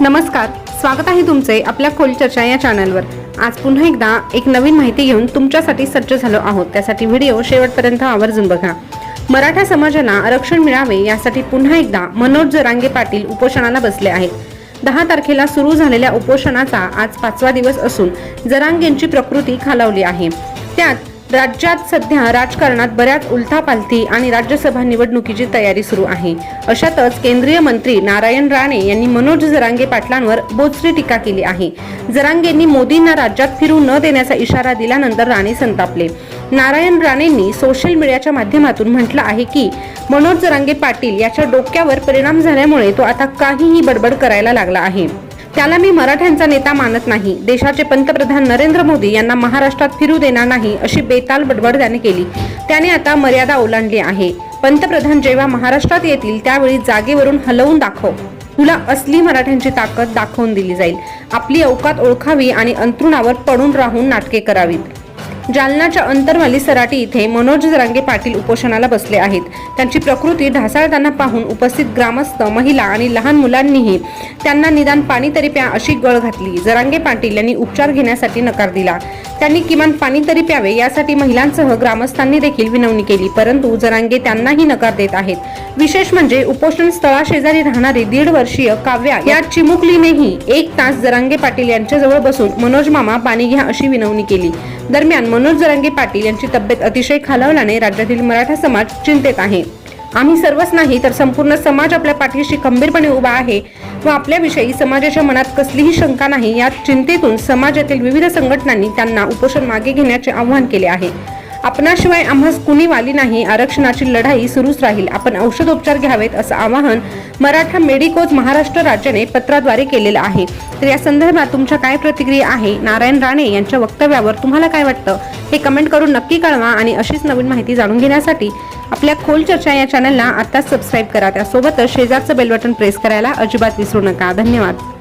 नमस्कार स्वागत आहे तुमचे आपल्या खोल चर्चा या चॅनलवर आज पुन्हा एकदा एक नवीन माहिती घेऊन तुमच्यासाठी सज्ज झालो आहोत. त्यासाठी व्हिडिओ शेवटपर्यंत आवर्जून बघा. मराठा समाजाला आरक्षण मिळावे यासाठी पुन्हा एकदा मनोज जरांगे पाटील उपोषणाला बसले आहेत. दहा तारखेला सुरू झालेल्या उपोषणाचा आज पाचवा दिवस असून जरांगेंची प्रकृती खालावली आहे. त्यात राज्यात सध्या राजकारणात बऱ्याच उलथापालथी आणि राज्यसभा निवडणुकीची तयारी सुरू आहे. अशातच केंद्रीय मंत्री नारायण राणे यांनी मनोज जरांगे पाटलांवर बोचरी टीका केली आहे. जरांगेंनी मोदींना राज्यात फिरू न देण्याचा इशारा दिल्यानंतर राणे संतापले. नारायण राणेंनी सोशल मीडियाच्या माध्यमातून म्हटलं आहे की मनोज जरांगे पाटील याच्या डोक्यावर परिणाम झाल्यामुळे तो आता काहीही बडबड करायला लागला आहे. त्याला मी मराठ्यांचा नेता मानत नाही. देशाचे पंतप्रधान नरेंद्र मोदी यांना महाराष्ट्रात फिरू देणार नाही अशी बेताल बडबड त्याने केली. त्याने आता मर्यादा ओलांडली आहे. पंतप्रधान जेव्हा महाराष्ट्रात येतील त्यावेळी जागेवरून हलवून दाखव. तुला असली मराठ्यांची ताकद दाखवून दिली जाईल. आपली अवकात ओळखावी आणि अंतरुणावर पडून राहून नाटके करावीत. जालनाच्या अंतरवाली सराटी इथे मनोज जरांगे पाटील उपोषणाला बसले आहेत. त्यांची प्रकृती ढासाळताना पाहून उपस्थित ग्रामस्थ महिला आणि लहान मुलांनीही त्यांना निदान पाणी तरी प्या अशी गळ घातली. जरांगे पाटील यांनी उपचार घेण्यासाठी नकार दिला. त्यांनी किमान पाणी तरी प्यावे यासाठी महिलांसह ग्रामस्थांनी देखील विनवणी केली परंतु जरांगे त्यांनाही नकार देत आहेत. विशेष म्हणजे उपोषण स्थळाशेजारी राहणारी दीड वर्षीय काव्या या चिमुकलीनेही एक तास जरांगे पाटील यांच्याजवळ बसून मनोज मामा पाणी घ्या अशी विनवणी केली. दरम्यान मनोज जरांगे पाटील यांची तब्येत अतिशय खालावल्याने राज्यातील मराठा समाज चिंतेत आहे. आम्ही सर्वच नाही तर संपूर्ण समाज आपल्या पाठीशी खंबीरपणे उभा आहे व आपल्याविषयी समाजाच्या मनात कसलीही शंका नाही या चिंतेतून समाजातील विविध संघटनांनी त्यांना उपोषण मागे घेण्याचे आवाहन केले आहे. आपणाशिवाय आम्हास कुणी वाली नाही आरक्षणाची लढाई सुरूच राहील. आपण औषधोपचार घ्यावेत असं आवाहन मराठा मेडिकोज महाराष्ट्र राज्याने पत्राद्वारे केलेलं आहे. तर या संदर्भात तुमच्या काय प्रतिक्रिया आहे? नारायण राणे यांच्या वक्तव्यावर तुम्हाला काय वाटतं? हे कमेंट करून नक्की कळवा आणि अशीच नवीन माहिती जाणून घेण्यासाठी आपल्या खोल चर्चा या चॅनलला आत्ताच सबस्क्राईब करा. त्यासोबतच शेजारचं बेल बटन प्रेस करायला अजिबात विसरू नका. धन्यवाद.